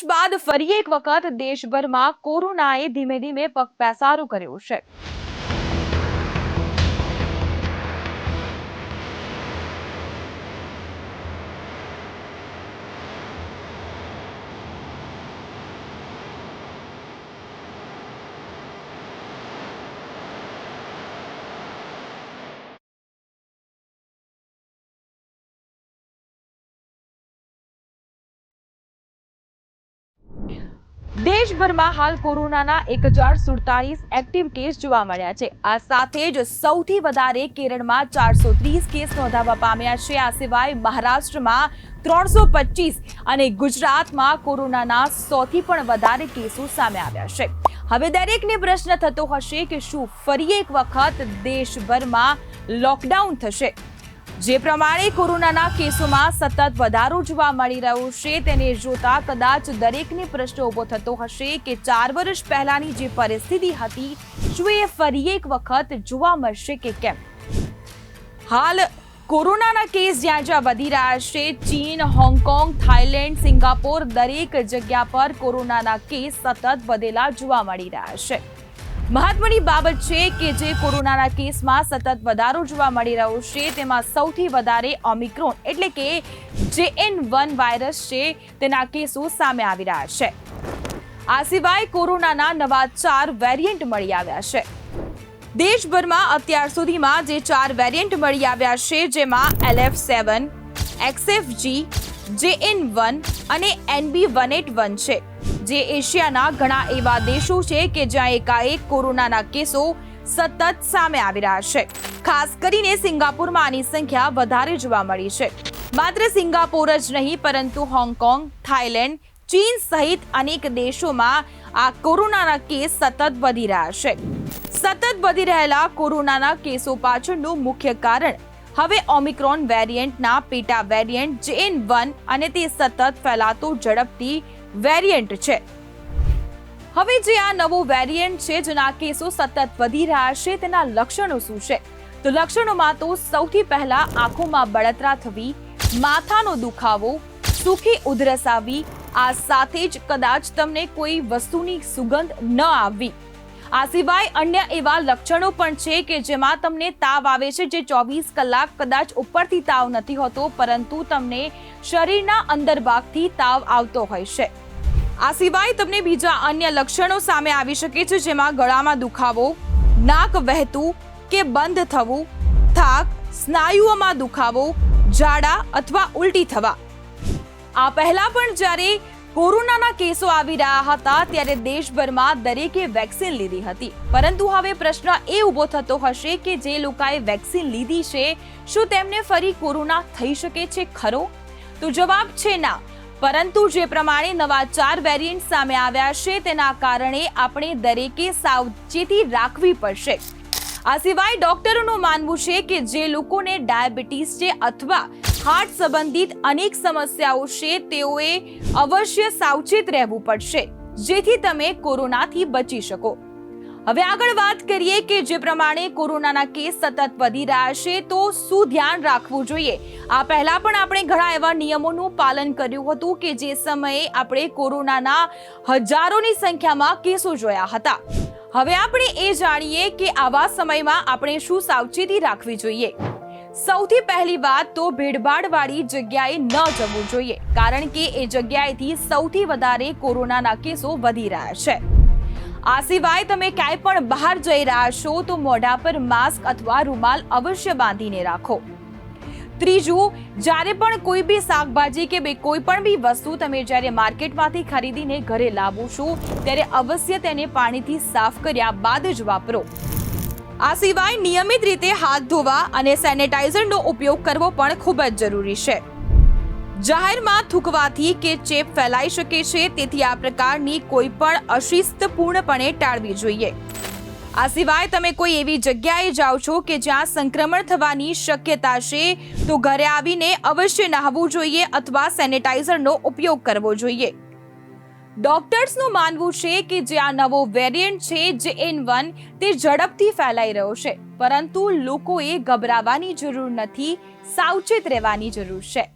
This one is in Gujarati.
વર્ષ બાદ ફરી એક વખત દેશભરમાં કોરોનાએ ધીમે ધીમે પગપેસારો કર્યો છે. દેશભરમાં હાલ કોરોનાના એક હજાર સુડતાલીસ એક્ટિવ કેસ જોવા મળ્યા છે. આ સાથે જ સૌથી વધારે કેરળમાં ચારસો ત્રીસ કેસ નોંધાવા પામ્યા છે. આ સિવાય મહારાષ્ટ્રમાં ત્રણસો પચીસ અને ગુજરાતમાં કોરોનાના સૌથી પણ વધારે કેસો સામે આવ્યા છે. હવે દરેકને પ્રશ્ન થતો હશે કે શું ફરી એક વખત દેશભરમાં લોકડાઉન થશે? જે પ્રમાણે કોરોનાના કેસોમાં સતત વધારો જોવા મળી રહ્યો છે, તેને જોતા કદાચ દરેકને પ્રશ્ન ઊભો થતો હશે કે ચાર વર્ષ પહેલાની જે પરિસ્થિતિ હતી, શું એ ફરી એક વખત જોવા મળશે કે કેમ? હાલ કોરોનાના કેસ જ્યાં જ્યાં વધી રહ્યા છે, ચીન, હોંગકોંગ, થાઇલેન્ડ, સિંગાપોર દરેક જગ્યા પર કોરોનાના કેસ સતત વધેલા જોવા મળી રહ્યા છે. મહત્વની બાબત છે કે જે કોરોનાના કેસમાં સતત વધારો જોવા મળી રહ્યો છે, તેમાં સૌથી વધારે ઓમિક્રોન એટલે કે જે એન વન વાયરસ છે, તેના કેસો સામે આવી રહ્યા છે. આ સિવાય કોરોનાના નવા ચાર વેરિયન્ટ મળી આવ્યા છે. દેશભરમાં અત્યાર સુધીમાં જે ચાર વેરિયન્ટ મળી આવ્યા છે, જેમાં એલએફ સેવન એક્સએફજી જે એન વન અને એનબી વન એટ વન છે. જે એશિયાના ઘણા એવા દેશો છે કે જ્યાં એકાએક કોરોનાના કેસો સતત સામે આવી રહ્યા છે. ખાસ કરીને સિંગાપુરમાં આની સંખ્યા વધારે જોવા મળી છે. માત્ર સિંગાપોર જ નહીં, પરંતુ હોંગકોંગ, થાઇલેન્ડ, ચીન સહિત અનેક દેશોમાં આ કોરોનાના કેસ સતત વધી રહ્યા છે. સતત વધી રહેલા કોરોનાના કેસો પાછળનું મુખ્ય કારણ હવે ઓમિક્રોન વેરિયન્ટના પેટા વેરિયન્ટ જેન વન અને તે સતત ફેલાતો ઝડપથી વેરિયન્ટ છે. હવે જે આ નવો વેરિયન્ટ છે, જેના કેસો સતત વધી રહ્યા છે, તેના લક્ષણો શું છે? તો લક્ષણોમાં તો સૌથી પહેલા આંખોમાં બળતરા થવી, માથાનો દુખાવો સૂકી ઉધરસ આવી, આ સાથે જ કદાચ તમને કોઈ વસ્તુની સુગંધ ન આવવી. આ સિવાય અન્ય એવા લક્ષણો પણ છે કે જેમાં તમને તાવ આવે છે, જે ચોવીસ કલાક કદાચ ઉપરથી તાવ નથી હોતો, પરંતુ તમને શરીરના અંદર ભાગથી તાવ આવતો હોય છે. આ સિવાય તમને બીજા અન્ય લક્ષણો સામે આવી શકે છે, જેમાં ગળામાં દુખાવો, નાક વહેતું કે બંધ થવું, થાક, સ્નાયુઓમાં દુખાવો, ઝાડા અથવા ઉલટી થવા. આ પહેલા પણ જ્યારે કોરોનાના કેસો આવી રહ્યા હતા ત્યારે દેશભરમાં દરેકે વેક્સિન લીધી હતી. પરંતુ હવે પ્રશ્ન એ ઊભો થતો હશે કે જે લોકોએ વેક્સિન લીધી છે, શું તેમને ફરી કોરોના થઈ શકે છે ખરો? તો જવાબ છે ના. પરંતુ જે પ્રમાણે નવા ચાર વેરિયન્ટ સામે આવ્યા છે, તેના કારણે આપણે દરેકે સાવચેતી રાખવી પડશે. આ સિવાય ડોક્ટરોનું માનવું છે કે જે લોકોને ડાયાબિટીસ છે અથવા હાર્ટ સંબંધિત અનેક સમસ્યાઓ છે, તેઓએ અવશ્ય સાવચેત રહેવું પડશે, જેથી તમે કોરોનાથી બચી શકો. હવે આગળ વાત કરીએ કે જે પ્રમાણે કોરોનાના કેસ સતત વધી રહ્યા છે, તો શું ધ્યાન રાખવું જોઈએ? આ પહેલા પણ આપણે ઘણા એવા નિયમોનું પાલન કર્યું હતું કે જે સમયે આપણે કોરોનાના હજારોની સંખ્યામાં કેસો જોયા હતા. હવે આપણે એ જાણીએ કે આવા સમયમાં આપણે શું સાવચેતી રાખવી જોઈએ. સૌથી પહેલી વાત તો ભીડભાડવાળી જગ્યાએ ન જવું જોઈએ, કારણ કે એ જગ્યાએથી સૌથી વધારે કોરોનાના કેસો વધી રહ્યા છે. આ સિવાય તમે ક્યાંય પણ બહાર જઈ રહ્યા છો તો મોઢા પર માસ્ક અથવા રૂમાલ અવશ્ય બાંધીને રાખો. ત્રીજું જ્યારે પણ કોઈ બી શાકભાજી કે બે કોઈ પણ બી વસ્તુ તમે જ્યારે માર્કેટમાંથી ખરીદીને ઘરે લાવો છો, ત્યારે અવશ્ય તેને પાણીથી સાફ કર્યા બાદ જ વાપરો. આ સિવાય નિયમિત રીતે હાથ ધોવા અને સેનેટાઇઝરનો ઉપયોગ કરવો પણ ખૂબ જ જરૂરી છે. જાહેરમાં થૂકવાથી કે ચેપ ફેલાઈ શકે છે, તેથી આ પ્રકારની કોઈ પણ અશિસ્ત પૂર્ણપણે ટાળવી જોઈએ. આ સિવાય તમે કોઈ એવી જગ્યાએ જાઓ છો કે જ્યાં સંક્રમણ થવાની શક્યતા છે, તો ઘરે આવીને અવશ્ય નહાવું જોઈએ અથવા સેનેટાઈઝરનો ઉપયોગ કરવો જોઈએ. ડોક્ટર્સનું માનવું છે કે જે આ નવો વેરિયન્ટ છે, જે એન વન, તે ઝડપથી ફેલાઈ રહ્યો છે, પરંતુ લોકોએ ગભરાવાની જરૂર નથી, સાવચેત રહેવાની જરૂર છે.